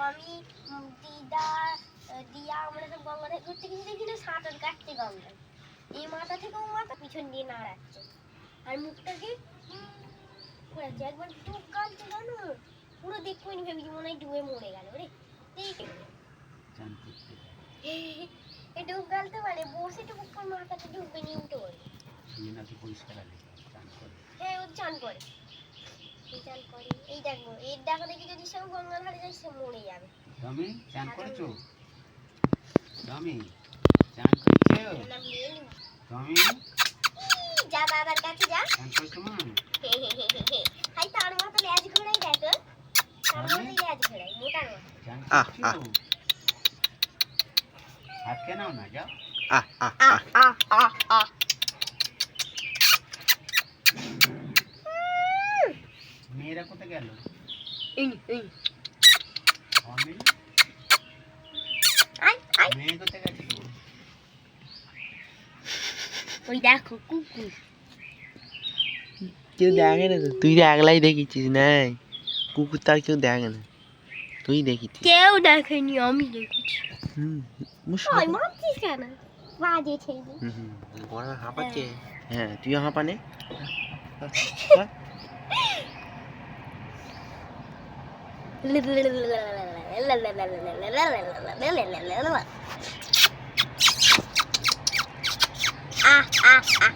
আমি দিদা দিয়া আমরা সব গঙ্গাতে ঘুরতে গেছি দেখি না সাঁতার কাটতে গঙ্গায়। এই মাথা থেকে ও মাথা পিছন দিয়ে নাড়াচ্ছে আর মুখটাকে ঘোরাচ্ছে একবার ডুব গালতে জানো পুরো দেখব নি ভেবেছি মনে হয় ডুবে মরে গেল রে। এ ডুব গালতে পারে বসে টুকু করে মাথাটা ডুবে নিয়ে উঠে পড়ে নাকি পরিষ্কার আগে চান করে। হ্যাঁ ও চান করে। চান করে। এই দেখো এর দেখা দেখি যদি সে গঙ্গা ধারে যায় সে মরে যাবে। তুমি চান করেছ? তুমি চান করেছ? তুমি যা দাদার কাছে যা। চান করেছ মা? হাই তার মতো লেজ ঘোড়াই দেখো তার মতো লেজ ঘোড়াই মোটার মতো চান আহ, আহ। করেছ? হাত কেন না যাও। আহ। আহ আহ আহ আহ আহ আহ মেয়েরা কোথায় গেল? ওই দেখো কুকুর। কেউ দেখে না তুই তো একলাই দেখিছিস নাই? কুকুর তার কেউ দেখে না। তুই দেখিছিস কেউ দেখেনি আমি দেখেছি। হুম মারছিস কেন? বাজে ছেলে। হুম হুম। বড় হাঁপাচ্ছে। হ্যাঁ। তুই হাঁপানে? ஆ ஆ ஆ.